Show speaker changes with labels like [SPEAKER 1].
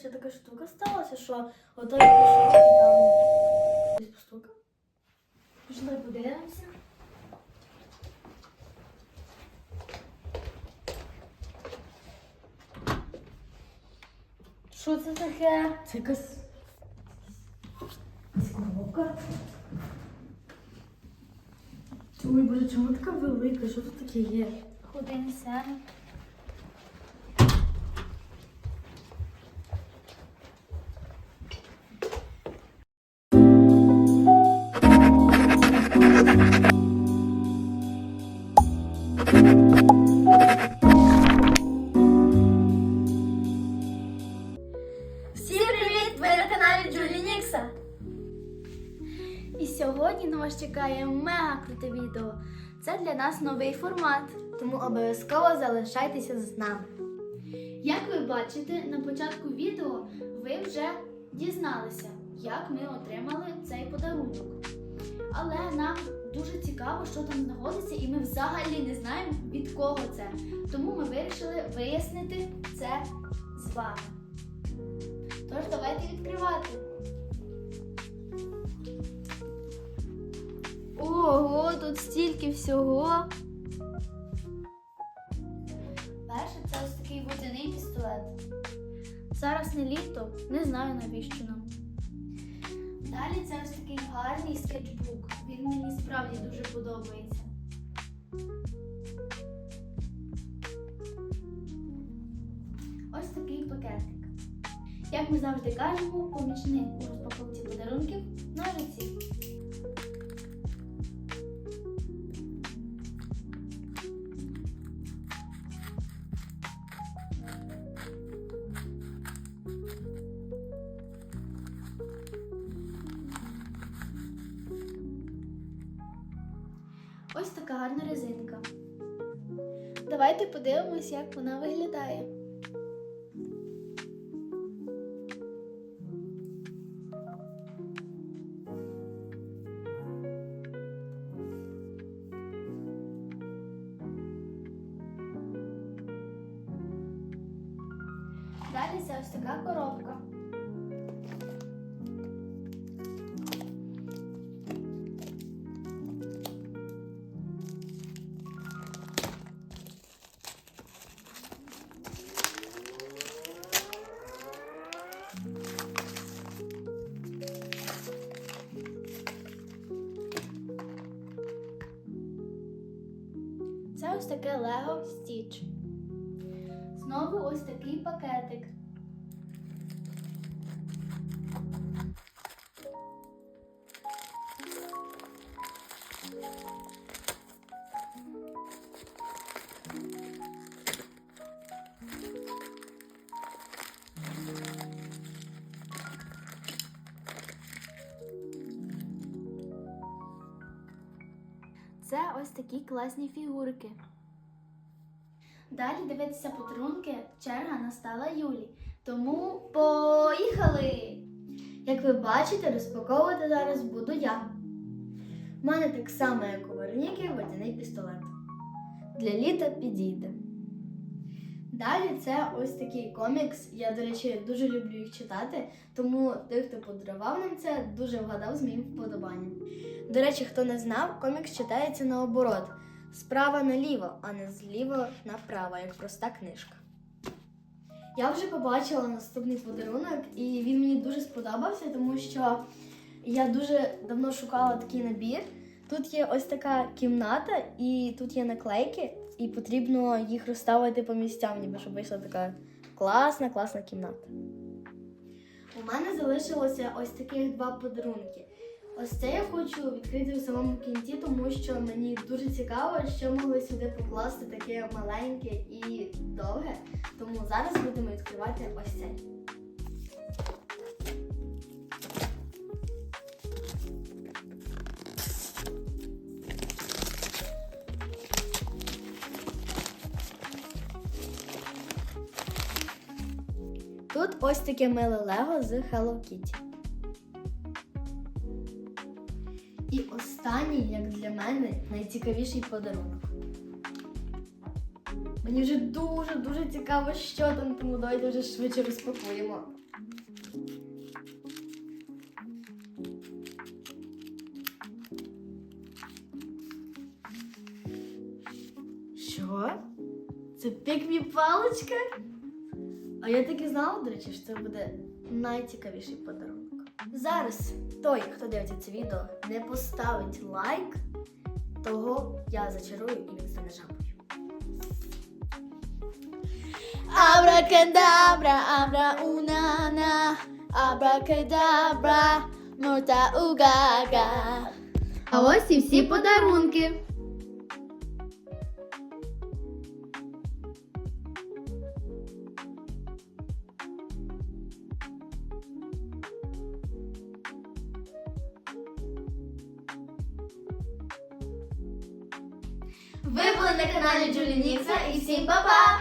[SPEAKER 1] Ще така штука сталася, що ото я пішов там постукав. Пішли подивимося. Що це таке? Це якась коробка. Ой, боже, чому така велика? Що тут таке є?
[SPEAKER 2] Несемо?
[SPEAKER 1] Ви на каналі Джулі Нікса.
[SPEAKER 2] І сьогодні на вас чекає мега круте відео. Це для нас новий формат.
[SPEAKER 1] Тому обов'язково залишайтеся з нами.
[SPEAKER 2] Як ви бачите, на початку відео ви вже дізналися, як ми отримали цей подарунок. Але нам дуже цікаво, що там знаходиться, і ми взагалі не знаємо від кого це. Тому ми вирішили вияснити це з вами. Тож давайте відкривати. Ого, тут стільки всього. Перше це ось такий водяний пістолет. Зараз не літо, не знаю навіщо нам. Далі це ось такий гарний скетчбук. Він мені справді дуже подобається. Ось такий пакетик. Як ми завжди кажемо, помічник у розпаковці подарунків ножиці. Ось така гарна резинка. Давайте подивимось, як вона виглядає. Далі це ось така коробка. Це ось таке Lego Stitch. Знову ось такий пакетик. Це ось такі класні фігурки. Далі дивитися подарунки черга настала Юлі. Тому поїхали!
[SPEAKER 1] Як ви бачите, розпаковувати зараз буду я. У мене так само, як у Вероніки, водяний пістолет. Для літа підійде. Далі це ось такий комікс. Я, до речі, дуже люблю їх читати, тому той, хто подарував нам це, дуже вгадав з моїм вподобанням. До речі, хто не знав, комікс читається наоборот. Справа наліво, а не зліво направо, як проста книжка. Я вже побачила наступний подарунок, і він мені дуже сподобався, тому що я дуже давно шукала такий набір. Тут є ось така кімната, і тут є наклейки, і потрібно їх розставити по місцям, ніби щоб вийшла така класна, класна кімната. У мене залишилося ось таких два подарунки. Ось це я хочу відкрити у самому кінці, тому що мені дуже цікаво, що могли сюди покласти таке маленьке і довге. Тому зараз будемо відкривати ось цей. Тут ось таке миле Лего з Hello Kitty. І останній, як для мене, найцікавіший подарунок. Мені вже дуже-дуже цікаво, що там, тому давайте вже швидше розпакуємо. Що? Це пікмі паличка? А я так і знала, до речі, що це буде найцікавіший подарунок. Зараз той, хто дивиться це відео, не поставить лайк, того я зачарую і він стане жабою.
[SPEAKER 2] Абракадабра, абра унана, абракадабра, мута угага.
[SPEAKER 1] А ось і всі подарунки. Ви були на каналі Джулі Нікса і всім па-па!